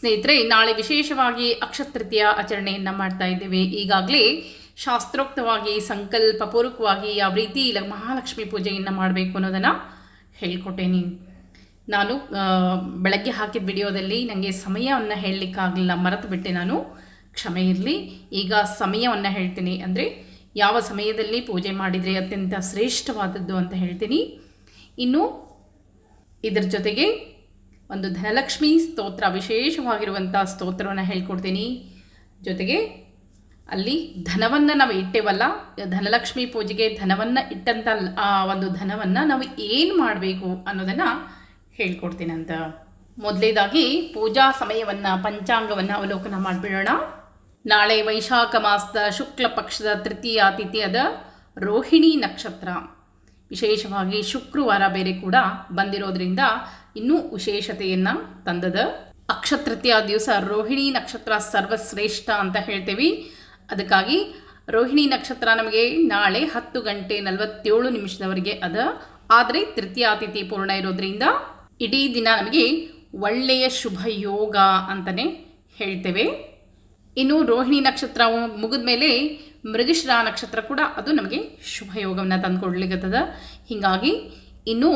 ಸ್ನೇಹಿತರೆ, ನಾಳೆ ವಿಶೇಷವಾಗಿ ಅಕ್ಷತೃತೀಯ ಆಚರಣೆಯನ್ನು ಮಾಡ್ತಾ ಇದ್ದೇವೆ. ಈಗಾಗಲೇ ಶಾಸ್ತ್ರೋಕ್ತವಾಗಿ, ಸಂಕಲ್ಪಪೂರ್ವಕವಾಗಿ ಯಾವ ರೀತಿ ಮಹಾಲಕ್ಷ್ಮಿ ಪೂಜೆಯನ್ನು ಮಾಡಬೇಕು ಅನ್ನೋದನ್ನು ಹೇಳ್ಕೊಟ್ಟೇನಿ ನಾನು. ಬೆಳಗ್ಗೆ ಹಾಕಿದ ವಿಡಿಯೋದಲ್ಲಿ ನನಗೆ ಸಮಯವನ್ನು ಹೇಳಲಿಕ್ಕಾಗಲಿಲ್ಲ, ಮರೆತು ಬಿಟ್ಟೆ ನಾನು. ಕ್ಷಮೆ ಇರಲಿ. ಈಗ ಸಮಯವನ್ನು ಹೇಳ್ತೀನಿ ಅಂದರೆ, ಯಾವ ಸಮಯದಲ್ಲಿ ಪೂಜೆ ಮಾಡಿದರೆ ಅತ್ಯಂತ ಶ್ರೇಷ್ಠವಾದದ್ದು ಅಂತ ಹೇಳ್ತೀನಿ. ಇನ್ನು ಇದರ ಜೊತೆಗೆ ಒಂದು ಧನಲಕ್ಷ್ಮಿ ಸ್ತೋತ್ರ ವಿಶೇಷವಾಗಿರುವಂಥ ಸ್ತೋತ್ರವನ್ನು ಹೇಳ್ಕೊಡ್ತೀನಿ. ಜೊತೆಗೆ ಅಲ್ಲಿ ಧನವನ್ನು ನಾವು ಇಟ್ಟೇವಲ್ಲ, ಧನಲಕ್ಷ್ಮಿ ಪೂಜೆಗೆ ಧನವನ್ನು ಇಟ್ಟಂಥ ಆ ಒಂದು ಧನವನ್ನು ನಾವು ಏನು ಮಾಡಬೇಕು ಅನ್ನೋದನ್ನು ಹೇಳ್ಕೊಡ್ತೀನಂತ ಮೊದಲೇದಾಗಿ ಪೂಜಾ ಸಮಯವನ್ನು, ಪಂಚಾಂಗವನ್ನು ಅವಲೋಕನ ಮಾಡಿಬಿಡೋಣ. ನಾಳೆ ವೈಶಾಖ ಮಾಸದ ಶುಕ್ಲ ಪಕ್ಷದ ತೃತೀಯ ತಿಥಿಯಾದ ರೋಹಿಣಿ ನಕ್ಷತ್ರ. ವಿಶೇಷವಾಗಿ ಶುಕ್ರವಾರ ಬೇರೆ ಕೂಡ ಬಂದಿರೋದ್ರಿಂದ ಇನ್ನೂ ವಿಶೇಷತೆಯನ್ನು ತಂದದ ಅಕ್ಷತೃತೀಯ ದಿವಸ ರೋಹಿಣಿ ನಕ್ಷತ್ರ ಸರ್ವಶ್ರೇಷ್ಠ ಅಂತ ಹೇಳ್ತೇವೆ. ಅದಕ್ಕಾಗಿ ರೋಹಿಣಿ ನಕ್ಷತ್ರ ನಮಗೆ ನಾಳೆ ಹತ್ತು ಗಂಟೆ ನಲವತ್ತೇಳು ನಿಮಿಷದವರೆಗೆ ಅದ. ಆದರೆ ತೃತೀಯ ಅತಿಥಿ ಪೂರ್ಣ ಇರೋದ್ರಿಂದ ಇಡೀ ದಿನ ನಮಗೆ ಒಳ್ಳೆಯ ಶುಭ ಯೋಗ ಅಂತಲೇ ಹೇಳ್ತೇವೆ. ಇನ್ನು ರೋಹಿಣಿ ನಕ್ಷತ್ರ ಮುಗಿದ ಮೇಲೆ ಮೃಗಶಿರ ನಕ್ಷತ್ರ ಕೂಡ ಅದು ನಮಗೆ ಶುಭ ಯೋಗವನ್ನು ತಂದುಕೊಡ್ಲಿಕ್ಕತ್ತದ ಹೀಗಾಗಿ ಇನ್ನೂ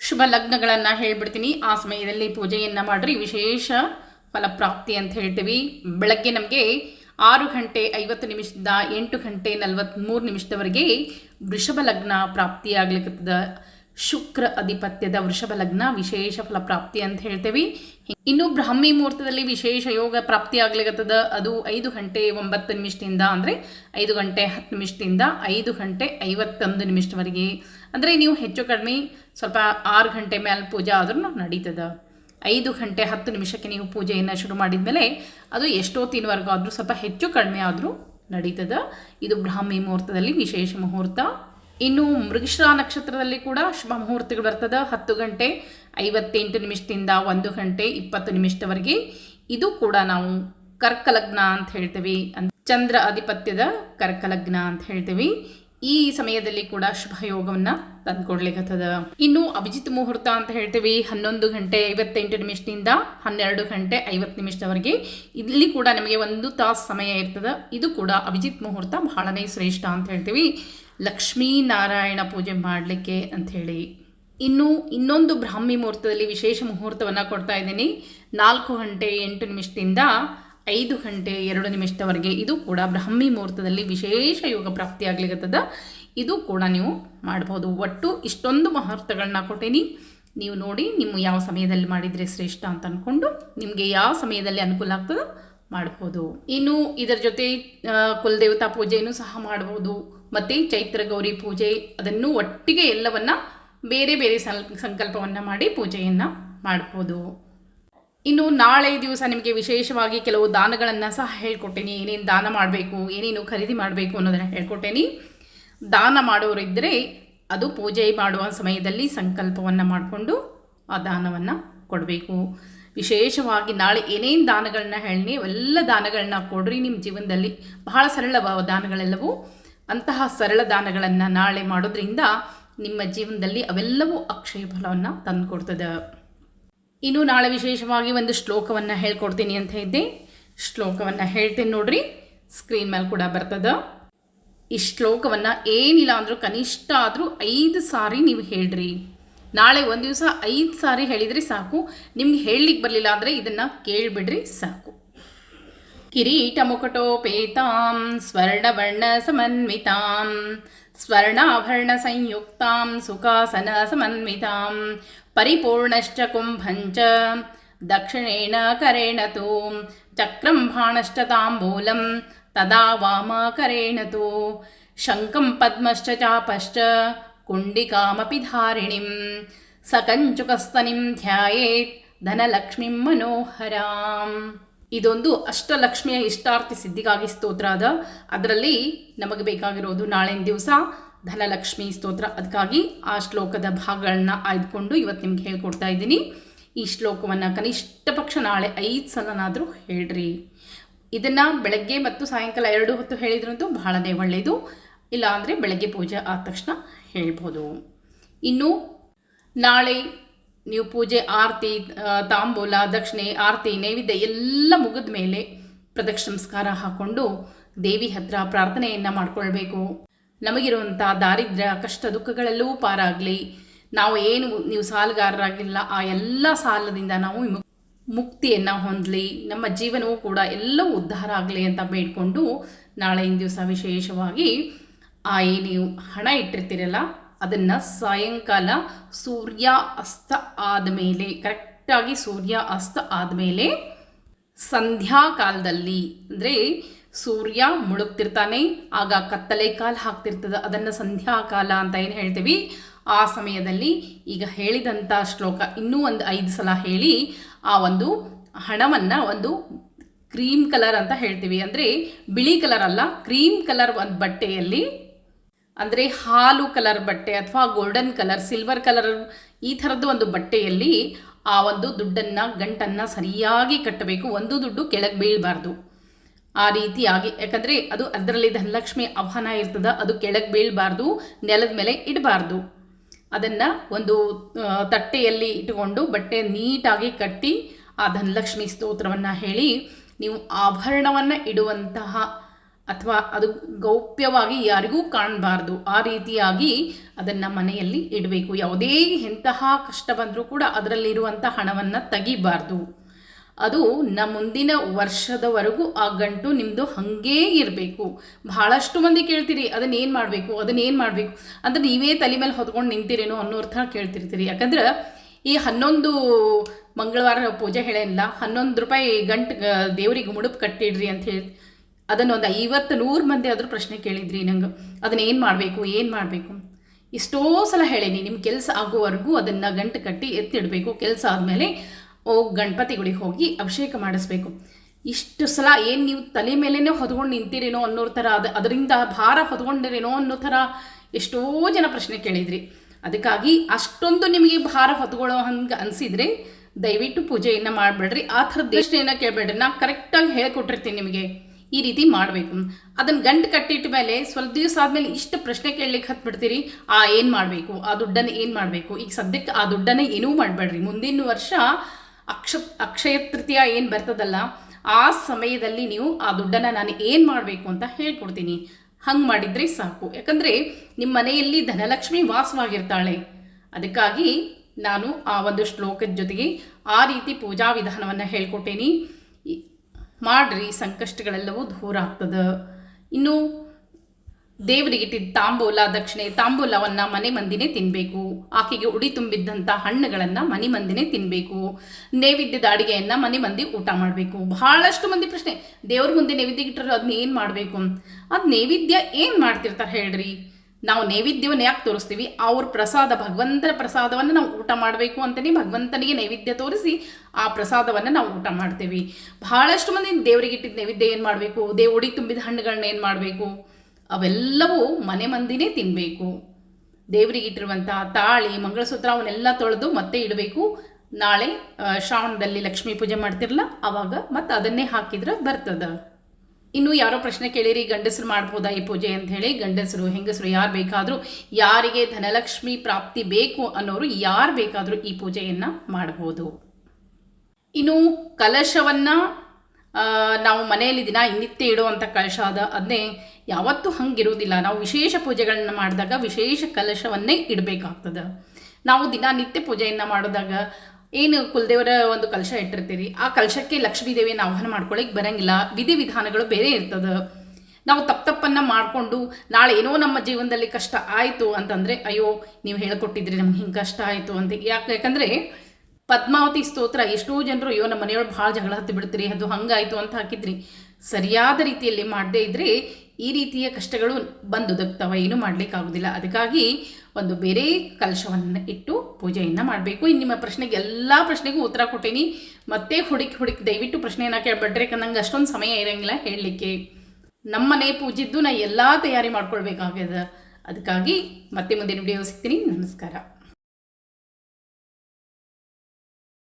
ಶುಭ ಲಗ್ನಗಳನ್ನು ಹೇಳ್ಬಿಡ್ತೀನಿ. ಆ ಸಮಯದಲ್ಲಿ ಪೂಜೆಯನ್ನು ಮಾಡಿರಿ. ವಿಶೇಷ ಫಲಪ್ರಾಪ್ತಿ ಅಂತ ಹೇಳ್ತೀವಿ. ಬೆಳಗ್ಗೆ ನಮಗೆ ಆರು ಗಂಟೆ ಐವತ್ತು ನಿಮಿಷದಿಂದ ಎಂಟು ಗಂಟೆ ನಲವತ್ತ್ಮೂರು ನಿಮಿಷದವರೆಗೆ ವೃಷಭ ಲಗ್ನ ಪ್ರಾಪ್ತಿಯಾಗ್ಲಿಕ್ಕತ್ತದ ಶುಕ್ರ ಅಧಿಪತ್ಯದ ವೃಷಭ ಲಗ್ನ ವಿಶೇಷ ಫಲಪ್ರಾಪ್ತಿ ಅಂತ ಹೇಳ್ತೇವೆ. ಇನ್ನು ಬ್ರಾಹ್ಮಿ ಮುಹೂರ್ತದಲ್ಲಿ ವಿಶೇಷ ಯೋಗ ಪ್ರಾಪ್ತಿ ಆಗ್ಲಿಕ್ಕತ್ತದ ಅದು ಐದು ಗಂಟೆ ಒಂಬತ್ತು ನಿಮಿಷದಿಂದ ಅಂದರೆ ಐದು ಗಂಟೆ ಹತ್ತು ನಿಮಿಷದಿಂದ ಐದು ಗಂಟೆ ಐವತ್ತೊಂದು ನಿಮಿಷದವರೆಗೆ. ಅಂದರೆ ನೀವು ಹೆಚ್ಚು ಕಡಿಮೆ ಸ್ವಲ್ಪ ಆರು ಗಂಟೆ ಮೇಲೆ ಪೂಜೆ ಆದ್ರೂ ನಡೀತದ. ಐದು ಗಂಟೆ, ಹತ್ತು ನಿಮಿಷಕ್ಕೆ ನೀವು ಪೂಜೆಯನ್ನು ಶುರು ಮಾಡಿದ ಮೇಲೆ ಅದು ಎಷ್ಟೊತ್ತಿನವರೆಗೂ ಆದರೂ ಸ್ವಲ್ಪ ಹೆಚ್ಚು ಕಡಿಮೆ ಆದರೂ ನಡೀತದ. ಇದು ಬ್ರಾಹ್ಮಿ ಮುಹೂರ್ತದಲ್ಲಿ ವಿಶೇಷ ಮುಹೂರ್ತ. ಇನ್ನು ಮೃಗಶ್ರಾ ನಕ್ಷತ್ರದಲ್ಲಿ ಕೂಡ ಶುಭ ಮುಹೂರ್ತಗಳು ಬರ್ತದ. ಹತ್ತು ಗಂಟೆ, ಐವತ್ತೆಂಟು ನಿಮಿಷದಿಂದ ಒಂದು ಗಂಟೆ, ಇಪ್ಪತ್ತು ನಿಮಿಷದವರೆಗೆ. ಇದು ಕೂಡ ನಾವು ಕರ್ಕಲಗ್ನ ಅಂತ ಹೇಳ್ತೀವಿ. ಚಂದ್ರ ಆಧಿಪತ್ಯದ ಕರ್ಕಲಗ್ನ ಅಂತ ಹೇಳ್ತೀವಿ. ಈ ಸಮಯದಲ್ಲಿ ಕೂಡ ಶುಭಯೋಗವನ್ನು ತಂದ್ಕೊಡ್ಲಿಕ್ಕತ್ತದ ಇನ್ನು ಅಭಿಜಿತ್ ಮುಹೂರ್ತ ಅಂತ ಹೇಳ್ತೀವಿ, ಹನ್ನೊಂದು ಗಂಟೆ ಐವತ್ತೆಂಟು ನಿಮಿಷದಿಂದ ಹನ್ನೆರಡು ಗಂಟೆ ಐವತ್ತು ನಿಮಿಷದವರೆಗೆ. ಇಲ್ಲಿ ಕೂಡ ನಮಗೆ ಒಂದು ತಾಸು ಸಮಯ ಇರ್ತದ. ಇದು ಕೂಡ ಅಭಿಜಿತ್ ಮುಹೂರ್ತ ಬಹಳನೇ ಶ್ರೇಷ್ಠ ಅಂತ ಹೇಳ್ತೀವಿ. ಲಕ್ಷ್ಮೀ ನಾರಾಯಣ ಪೂಜೆ ಮಾಡಲಿಕ್ಕೆ ಅಂಥೇಳಿ ಇನ್ನು ಇನ್ನೊಂದು ಬ್ರಾಹ್ಮಿ ಮುಹೂರ್ತದಲ್ಲಿ ವಿಶೇಷ ಮುಹೂರ್ತವನ್ನು ಕೊಡ್ತಾ ಇದ್ದೀನಿ. ನಾಲ್ಕು ಗಂಟೆ ಎಂಟು ನಿಮಿಷದಿಂದ ಐದು ಗಂಟೆ ಎರಡು ನಿಮಿಷದವರೆಗೆ ಇದು ಕೂಡ ಬ್ರಾಹ್ಮಿ ಮುಹೂರ್ತದಲ್ಲಿ ವಿಶೇಷ ಯೋಗ ಪ್ರಾಪ್ತಿ ಪ್ರಾಪ್ತಿಯಾಗ್ಲಿಕ್ಕತ್ತದ ಇದು ಕೂಡ ನೀವು ಮಾಡ್ಬೋದು. ಒಟ್ಟು ಇಷ್ಟೊಂದು ಮುಹೂರ್ತಗಳನ್ನ ಕೊಟ್ಟೇನಿ. ನೀವು ನೋಡಿ ನಿಮ್ಮ ಯಾವ ಸಮಯದಲ್ಲಿ ಮಾಡಿದರೆ ಶ್ರೇಷ್ಠ ಅಂತ ಅಂದ್ಕೊಂಡು ನಿಮಗೆ ಯಾವ ಸಮಯದಲ್ಲಿ ಅನುಕೂಲ ಆಗ್ತದೋ ಮಾಡ್ಬೋದು. ಇನ್ನು ಇದರ ಜೊತೆ ಕುಲದೇವತಾ ಪೂಜೆಯನ್ನು ಸಹ ಮಾಡ್ಬೋದು. ಮತ್ತು ಚೈತ್ರ ಗೌರಿ ಪೂಜೆ, ಅದನ್ನು ಒಟ್ಟಿಗೆ ಎಲ್ಲವನ್ನು ಬೇರೆ ಬೇರೆ ಸಂಕಲ್ಪವನ್ನು ಮಾಡಿ ಪೂಜೆಯನ್ನು ಮಾಡ್ಬೋದು. ಇನ್ನು ನಾಳೆ ದಿವಸ ನಿಮಗೆ ವಿಶೇಷವಾಗಿ ಕೆಲವು ದಾನಗಳನ್ನು ಸಹ ಹೇಳ್ಕೊಟ್ಟೇನಿ. ಏನೇನು ದಾನ ಮಾಡಬೇಕು, ಏನೇನು ಖರೀದಿ ಮಾಡಬೇಕು ಅನ್ನೋದನ್ನು ಹೇಳ್ಕೊಟ್ಟೇನಿ. ದಾನ ಮಾಡೋರಿದ್ದರೆ ಅದು ಪೂಜೆ ಮಾಡುವ ಸಮಯದಲ್ಲಿ ಸಂಕಲ್ಪವನ್ನು ಮಾಡಿಕೊಂಡು ಆ ದಾನವನ್ನು ಕೊಡಬೇಕು. ವಿಶೇಷವಾಗಿ ನಾಳೆ ಏನೇನು ದಾನಗಳನ್ನ ಹೇಳಿ ಎಲ್ಲ ದಾನಗಳನ್ನ ಕೊಡ್ರಿ ನಿಮ್ಮ ಜೀವನದಲ್ಲಿ. ಬಹಳ ಸರಳ ದಾನಗಳೆಲ್ಲವೂ. ಅಂತಹ ಸರಳ ದಾನಗಳನ್ನು ನಾಳೆ ಮಾಡೋದ್ರಿಂದ ನಿಮ್ಮ ಜೀವನದಲ್ಲಿ ಅವೆಲ್ಲವೂ ಅಕ್ಷಯ ಫಲವನ್ನು ತಂದುಕೊಡ್ತದೆ. ಇನ್ನು ನಾಳೆ ವಿಶೇಷವಾಗಿ ಒಂದು ಶ್ಲೋಕವನ್ನು ಹೇಳ್ಕೊಡ್ತೀನಿ ಅಂತ ಇದ್ದೆ ಶ್ಲೋಕವನ್ನು ಹೇಳ್ತೀನಿ ನೋಡ್ರಿ ಸ್ಕ್ರೀನ್ ಮೇಲೆ ಕೂಡ ಬರ್ತದ ಈ ಶ್ಲೋಕವನ್ನು ಏನಿಲ್ಲ ಅಂದರೂ ಕನಿಷ್ಠ ಆದರೂ ಐದು ಸಾರಿ ನೀವು ಹೇಳ್ರಿ ನಾಳೆ ಒಂದು ದಿವಸ ಐದು ಸಾರಿ ಹೇಳಿದರೆ ಸಾಕು ನಿಮ್ಗೆ ಹೇಳಲಿಕ್ಕೆ ಬರಲಿಲ್ಲ ಅಂದರೆ ಇದನ್ನು ಕೇಳಿಬಿಡ್ರಿ ಸಾಕು किरीटमुकुटोपेतां स्वर्णवर्णसमन्वितां स्वर्णाभरणसंयुक्तां सुखासनसमन्वितां परिपूर्णश्च कुम्भञ्च दक्षिणेन करेण तु चक्रं भाणश्च ताम्बूलं तदा वामकरेण तु शङ्खं पद्मश्च चापश्च कुण्डिकामपि धारिणीं सकञ्चुकस्तनिं ध्यायेत् ಧನಲಕ್ಷ್ಮಿ ಮನೋಹರಾಂ ಇದೊಂದು ಅಷ್ಟಲಕ್ಷ್ಮಿಯ ಇಷ್ಟಾರ್ಥಿ ಸಿದ್ಧಿಗಾಗಿ ಸ್ತೋತ್ರ ಅದ ಅದರಲ್ಲಿ ನಮಗೆ ಬೇಕಾಗಿರೋದು ನಾಳಿನ ದಿವಸ ಧನಲಕ್ಷ್ಮಿ ಸ್ತೋತ್ರ. ಅದಕ್ಕಾಗಿ ಆ ಶ್ಲೋಕದ ಭಾಗಗಳನ್ನ ಆಯ್ದುಕೊಂಡು ಇವತ್ತು ನಿಮ್ಗೆ ಹೇಳ್ಕೊಡ್ತಾ ಇದ್ದೀನಿ. ಈ ಶ್ಲೋಕವನ್ನು ಕನಿಷ್ಠ ಪಕ್ಷ ನಾಳೆ ಐದು ಸಲನಾದರೂ ಹೇಳ್ರಿ. ಇದನ್ನು ಬೆಳಗ್ಗೆ ಮತ್ತು ಸಾಯಂಕಾಲ ಎರಡು ಹೊತ್ತು ಹೇಳಿದ್ರಂತೂ ಬಹಳನೇ ಒಳ್ಳೆಯದು ಇಲ್ಲ ಅಂದರೆ ಬೆಳಗ್ಗೆ ಪೂಜೆ ಆದ ತಕ್ಷಣ ಹೇಳ್ಬೋದು. ಇನ್ನು ನಾಳೆ ನೀವು ಪೂಜೆ, ಆರತಿ ತಾಂಬೂಲ, ದಕ್ಷಿಣೆ, ಆರತಿ, ನೈವೇದ್ಯ ಎಲ್ಲ ಮುಗಿದ ಮೇಲೆ ಪ್ರದಕ್ಷಿಣ ನಮಸ್ಕಾರ ಹಾಕ್ಕೊಂಡು ದೇವಿ ಹತ್ರ ಪ್ರಾರ್ಥನೆಯನ್ನು ಮಾಡ್ಕೊಳ್ಬೇಕು. ನಮಗಿರುವಂಥ ದಾರಿದ್ರ್ಯ ಕಷ್ಟ ದುಃಖಗಳೆಲ್ಲವೂ ಪಾರಾಗಲಿ. ನಾವು ಏನು ನೀವು ಸಾಲಗಾರರಾಗಿಲ್ಲ, ಆ ಎಲ್ಲ ಸಾಲದಿಂದ ನಾವು ಮುಕ್ತಿಯನ್ನು ಹೊಂದಲಿ. ನಮ್ಮ ಜೀವನವೂ ಕೂಡ ಎಲ್ಲವೂ ಉದ್ಧಾರ ಆಗಲಿ ಅಂತ ಬೇಡಿಕೊಂಡು ನಾಳೆಯಿಂದ ದಿವಸ ವಿಶೇಷವಾಗಿ ಆ ನೀವು ಹಣ ಇಟ್ಟಿರ್ತೀರಲ್ಲ, ಅದನ್ನು ಸಾಯಂಕಾಲ ಸೂರ್ಯ ಅಸ್ತ ಆದಮೇಲೆ ಕರೆಕ್ಟಾಗಿ ಸೂರ್ಯ ಅಸ್ತ ಆದಮೇಲೆ ಸಂಧ್ಯಾ ಕಾಲದಲ್ಲಿ ಅಂದರೆ ಸೂರ್ಯ ಮುಳುಗ್ತಿರ್ತಾನೆ, ಆಗ ಕತ್ತಲೆ ಕಾಲ ಹಾಕ್ತಿರ್ತದೆ, ಅದನ್ನು ಸಂಧ್ಯಾ ಕಾಲ ಅಂತ ಏನು ಹೇಳ್ತೀವಿ? ಆ ಸಮಯದಲ್ಲಿ ಈಗ ಹೇಳಿದಂಥ ಶ್ಲೋಕ ಇನ್ನೂ ಒಂದು ಐದು ಸಲ ಹೇಳಿ, ಆ ಒಂದು ಹಣವನ್ನು ಒಂದು ಕ್ರೀಮ್ ಕಲರ್ ಅಂತ ಹೇಳ್ತೀವಿ. ಅಂದರೆ ಬಿಳಿ ಕಲರ್ ಅಲ್ಲ, ಕ್ರೀಮ್ ಕಲರ್ ಒಂದು ಬಟ್ಟೆಯಲ್ಲಿ, ಅಂದರೆ ಹಾಲು ಕಲರ್ ಬಟ್ಟೆ ಅಥವಾ ಗೋಲ್ಡನ್ ಕಲರ್, ಸಿಲ್ವರ್ ಕಲರ್, ಈ ಥರದ್ದು ಒಂದು ಬಟ್ಟೆಯಲ್ಲಿ ಆ ಒಂದು ದುಡ್ಡನ್ನು, ಗಂಟನ್ನು ಸರಿಯಾಗಿ ಕಟ್ಟಬೇಕು. ಒಂದು ದುಡ್ಡು ಕೆಳಗೆ ಬೀಳಬಾರ್ದು. ಆ ರೀತಿಯಾಗಿ ಯಾಕಂದರೆ ಅದು ಅದರಲ್ಲಿ ಧನಲಕ್ಷ್ಮಿ ಆಹ್ವಾನ ಇರ್ತದೆ, ಅದು ಕೆಳಗೆ ಬೀಳಬಾರ್ದು, ನೆಲದ ಮೇಲೆ ಇಡಬಾರ್ದು. ಅದನ್ನು ಒಂದು ತಟ್ಟೆಯಲ್ಲಿ ಇಟ್ಟುಕೊಂಡು ಬಟ್ಟೆ ನೀಟಾಗಿ ಕಟ್ಟಿ ಆ ಧನಲಕ್ಷ್ಮಿ ಸ್ತೋತ್ರವನ್ನು ಹೇಳಿ, ನೀವು ಆಭರಣವನ್ನು ಇಡುವಂತಹ ಅಥವಾ ಅದು ಗೌಪ್ಯವಾಗಿ ಯಾರಿಗೂ ಕಾಣಬಾರ್ದು, ಆ ರೀತಿಯಾಗಿ ಅದನ್ನು ಮನೆಯಲ್ಲಿ ಇಡಬೇಕು. ಯಾವುದೇ ಎಂತಹ ಕಷ್ಟ ಬಂದರೂ ಕೂಡ ಅದರಲ್ಲಿರುವಂಥ ಹಣವನ್ನು ತೆಗಿಬಾರ್ದು. ಅದು ನಮ್ಮ ಮುಂದಿನ ವರ್ಷದವರೆಗೂ ಆ ಗಂಟು ನಿಮ್ಮದು ಹಾಗೇ ಇರಬೇಕು. ಬಹಳಷ್ಟು ಮಂದಿ ಕೇಳ್ತೀರಿ ಅದನ್ನೇನು ಮಾಡಬೇಕು ಅದನ್ನೇನು ಮಾಡಬೇಕು ಅಂತ ನೀವೇ ತಲೆ ಮೇಲೆ ಹೊತ್ಕೊಂಡು ನಿಂತಿರೇನೋ ಅನ್ನೋ ಅರ್ಥ ಕೇಳ್ತಿರ್ತೀರಿ. ಯಾಕಂದ್ರೆ ಈ ಹನ್ನೊಂದು ಮಂಗಳವಾರ ಪೂಜೆ ಹೇಳೇನಿಲ್ಲ, ಹನ್ನೊಂದು ರೂಪಾಯಿ ಗಂಟು ದೇವರಿಗೆ ಮುಡುಪು ಕಟ್ಟಿಡ್ರಿ ಅಂತ ಹೇಳಿ, ಅದನ್ನು ಒಂದು ಐವತ್ತು ನೂರು ಮಂದಿ ಆದರೂ ಪ್ರಶ್ನೆ ಕೇಳಿದ್ರಿ ನಂಗೆ, ಅದನ್ನ ಏನು ಮಾಡಬೇಕು ಏನು ಮಾಡಬೇಕು? ಎಷ್ಟೋ ಸಲ ಹೇಳೀನಿ ನಿಮ್ಮ ಕೆಲಸ ಆಗೋವರೆಗೂ ಅದನ್ನು ಗಂಟು ಕಟ್ಟಿ ಎತ್ತಿಡಬೇಕು. ಕೆಲಸ ಆದಮೇಲೆ ಓ ಗಣಪತಿಗಳಿಗೆ ಹೋಗಿ ಅಭಿಷೇಕ ಮಾಡಿಸ್ಬೇಕು. ಇಷ್ಟು ಸಲ ಏನು ನೀವು ತಲೆ ಮೇಲೇ ಹೊದ್ಕೊಂಡು ನಿಂತಿರೇನೋ ಅನ್ನೋ ಥರ, ಅದು ಅದರಿಂದ ಭಾರ ಹೊದ್ಕೊಂಡಿರೇನೋ ಅನ್ನೋ ಥರ ಎಷ್ಟೋ ಜನ ಪ್ರಶ್ನೆ ಕೇಳಿದ್ರಿ. ಅದಕ್ಕಾಗಿ ಅಷ್ಟೊಂದು ನಿಮಗೆ ಭಾರ ಹೊತ್ಕೊಳ್ಳೋ ಹಂಗೆ ಅನಿಸಿದ್ರೆ ದಯವಿಟ್ಟು ಪೂಜೆಯನ್ನು ಮಾಡಬೇಡ್ರಿ. ಆ ಥರದ ದೇಶನ ಕೇಳಬೇಡ್ರಿ. ನಾನು ಕರೆಕ್ಟಾಗಿ ಹೇಳ್ಕೊಟ್ಟಿರ್ತೀನಿ ನಿಮಗೆ. ಈ ರೀತಿ ಮಾಡಬೇಕು. ಅದನ್ನು ಗಂಟು ಕಟ್ಟಿಟ್ಟ ಮೇಲೆ ಸ್ವಲ್ಪ ದಿವಸ ಆದಮೇಲೆ ಇಷ್ಟು ಪ್ರಶ್ನೆ ಕೇಳಲಿಕ್ಕೆ ಹತ್ಬಿಡ್ತೀರಿ. ಆ ಏನು ಮಾಡಬೇಕು? ಆ ದುಡ್ಡನ್ನು ಏನು ಮಾಡಬೇಕು? ಈಗ ಸದ್ಯಕ್ಕೆ ಆ ದುಡ್ಡನ್ನು ಏನೂ ಮಾಡಬೇಡ್ರಿ. ಮುಂದಿನ ವರ್ಷ ಅಕ್ಷ ಅಕ್ಷಯ ತೃತೀಯ ಏನು ಬರ್ತದಲ್ಲ, ಆ ಸಮಯದಲ್ಲಿ ನೀವು ಆ ದುಡ್ಡನ್ನು ನಾನು ಏನು ಮಾಡಬೇಕು ಅಂತ ಹೇಳ್ಕೊಡ್ತೀನಿ. ಹಂಗೆ ಮಾಡಿದರೆ ಸಾಕು. ಯಾಕಂದರೆ ನಿಮ್ಮ ಮನೆಯಲ್ಲಿ ಧನಲಕ್ಷ್ಮಿ ವಾಸವಾಗಿರ್ತಾಳೆ. ಅದಕ್ಕಾಗಿ ನಾನು ಆ ಒಂದು ಶ್ಲೋಕದ ಜೊತೆಗೆ ಆ ರೀತಿ ಪೂಜಾ ವಿಧಾನವನ್ನು ಹೇಳ್ಕೊಟ್ಟೇನಿ. ಮಾಡ್ರಿ, ಸಂಕಷ್ಟಗಳೆಲ್ಲವೂ ದೂರ ಆಗ್ತದೆ. ಇನ್ನು ದೇವರಿಗೆ ಇಟ್ಟಿದ್ದ ತಾಂಬೂಲ, ದಕ್ಷಿಣೆ ತಾಂಬೂಲವನ್ನು ಮನೆ ಮಂದಿನೇ ತಿನ್ನಬೇಕು ಆಕೆಗೆ ಉಡಿ ತುಂಬಿದ್ದಂಥ ಹಣ್ಣುಗಳನ್ನು ಮನೆ ಮಂದಿನೇ ತಿನ್ನಬೇಕು ನೈವೇದ್ಯದ ಅಡುಗೆಯನ್ನು ಮನೆ ಮಂದಿ ಊಟ ಮಾಡಬೇಕು. ಬಹಳಷ್ಟು ಮಂದಿ ಪ್ರಶ್ನೆ. ದೇವ್ರ ಮುಂದೆ ನೈವೇದ್ಯ ಇಟ್ಟರೆ ಅದನ್ನ ಏನು ಮಾಡಬೇಕು? ಅದು ನೈವೇದ್ಯ ಏನು ಮಾಡ್ತಿರ್ತಾರೆ ಹೇಳ್ರಿ? ನಾವು ನೈವೇದ್ಯವನ್ನು ಯಾಕೆ ತೋರಿಸ್ತೀವಿ? ಅವ್ರ ಪ್ರಸಾದ, ಭಗವಂತನ ಪ್ರಸಾದವನ್ನು ನಾವು ಊಟ ಮಾಡಬೇಕು ಅಂತಲೇ ಭಗವಂತನಿಗೆ ನೈವೇದ್ಯ ತೋರಿಸಿ ಆ ಪ್ರಸಾದವನ್ನು ನಾವು ಊಟ ಮಾಡ್ತೀವಿ. ಬಹಳಷ್ಟು ಮಂದಿ ದೇವರಿಗೆ ಇಟ್ಟಿದ್ದ ನೈವೇದ್ಯ ಏನು ಮಾಡಬೇಕು? ದೇವ್ ಉಡಿ ತುಂಬಿದ ಹಣ್ಣುಗಳನ್ನ ಏನು ಮಾಡಬೇಕು? ಅವೆಲ್ಲವೂ ಮನೆ ಮಂದಿನೇ ತಿನ್ನಬೇಕು ದೇವರಿಗೆ ಇಟ್ಟಿರುವಂಥ ತಾಳಿ, ಮಂಗಳಸೂತ್ರ ಅವನ್ನೆಲ್ಲ ತೊಳೆದು ಮತ್ತೆ ಇಡಬೇಕು. ನಾಳೆ ಶ್ರಾವಣದಲ್ಲಿ ಲಕ್ಷ್ಮೀ ಪೂಜೆ ಮಾಡ್ತಿರಲ್ಲ ಅವಾಗ ಮತ್ತೆ ಅದನ್ನೇ ಹಾಕಿದ್ರೆ ಬರ್ತದ. ಇನ್ನು ಯಾರೋ ಪ್ರಶ್ನೆ ಕೇಳಿರಿ, ಗಂಡಸರು ಮಾಡ್ಬೋದಾ ಈ ಪೂಜೆ ಅಂತ ಹೇಳಿ. ಗಂಡಸರು, ಹೆಂಗಸರು ಯಾರು ಬೇಕಾದರೂ, ಯಾರಿಗೆ ಧನಲಕ್ಷ್ಮಿ ಪ್ರಾಪ್ತಿ ಬೇಕು ಅನ್ನೋರು ಯಾರು ಬೇಕಾದರೂ ಈ ಪೂಜೆಯನ್ನು ಮಾಡ್ಬೋದು. ಇನ್ನು ಕಲಶವನ್ನು ನಾವು ಮನೆಯಲ್ಲಿ ದಿನ ನಿತ್ಯ ಇಡುವಂಥ ಕಲಶ ಅದ ಅದನ್ನೇ ಯಾವತ್ತೂ ಹಂಗಿರೋದಿಲ್ಲ ನಾವು ವಿಶೇಷ ಪೂಜೆಗಳನ್ನ ಮಾಡಿದಾಗ ವಿಶೇಷ ಕಲಶವನ್ನೇ ಇಡಬೇಕಾಗ್ತದೆ. ನಾವು ದಿನನಿತ್ಯ ಪೂಜೆಯನ್ನು ಮಾಡಿದಾಗ ಏನು ಕುಲದೇವರ ಒಂದು ಕಲಶ ಇಟ್ಟಿರ್ತೀರಿ, ಆ ಕಲಶಕ್ಕೆ ಲಕ್ಷ್ಮೀ ದೇವಿಯನ್ನು ಆಹ್ವಾನ ಮಾಡ್ಕೊಳ್ಳಿಕ್ ಬರಂಗಿಲ್ಲ. ವಿಧಿವಿಧಾನಗಳು ಬೇರೆ ಇರ್ತದೆ. ನಾವು ತಪ್ಪು ತಪ್ಪನ್ನು ಮಾಡಿಕೊಂಡು ನಾಳೆ ಏನೋ ನಮ್ಮ ಜೀವನದಲ್ಲಿ ಕಷ್ಟ ಆಯಿತು ಅಂತಂದರೆ, ಅಯ್ಯೋ, ನೀವು ಹೇಳಿಕೊಟ್ಟಿದ್ರಿ ನಮ್ಗೆ ಹಿಂಗೆ ಕಷ್ಟ ಆಯಿತು ಅಂತ. ಯಾಕೆ ಯಾಕಂದರೆ ಪದ್ಮಾವತಿ ಸ್ತೋತ್ರ ಎಷ್ಟೋ ಜನರು, ಅಯ್ಯೋ, ನಮ್ಮ ಮನೆಯೊಳಗೆ ಭಾಳ ಜಗಳ ಹತ್ತಿ ಬಿಡ್ತೀರಿ, ಅದು ಹಂಗಾಯಿತು ಅಂತ ಹಾಕಿದ್ರಿ. ಸರಿಯಾದ ರೀತಿಯಲ್ಲಿ ಮಾಡದೇ ಇದ್ದರೆ ಈ ರೀತಿಯ ಕಷ್ಟಗಳು ಬಂದು ಏನು ಮಾಡಲಿಕ್ಕಾಗೋದಿಲ್ಲ. ಅದಕ್ಕಾಗಿ ಒಂದು ಬೇರೆ ಕಲಶವನ್ನು ಇಟ್ಟು ಪೂಜೆಯನ್ನು ಮಾಡಬೇಕು. ಇನ್ನು ನಿಮ್ಮ ಪ್ರಶ್ನೆಗೆ ಎಲ್ಲ ಪ್ರಶ್ನೆಗೂ ಉತ್ತರ ಕೊಟ್ಟೀನಿ. ಮತ್ತೆ ಹುಡುಕಿ ಹುಡುಕಿ ದಯವಿಟ್ಟು ಪ್ರಶ್ನೆಯನ್ನು ಕೇಳಬೇಡ್ರಿ ನಂಗೆ ಅಷ್ಟೊಂದು ಸಮಯ ಇರೋಂಗಿಲ್ಲ ಹೇಳಲಿಕ್ಕೆ. ನಮ್ಮನೆ ಪೂಜಿದ್ದು ನಾ ಎಲ್ಲ ತಯಾರಿ ಮಾಡ್ಕೊಳ್ಬೇಕಾಗ್ಯದ. ಅದಕ್ಕಾಗಿ ಮತ್ತೆ ಮುಂದಿನ ವಿಡಿಯೋ ಸಿಗ್ತೀನಿ. ನಮಸ್ಕಾರ.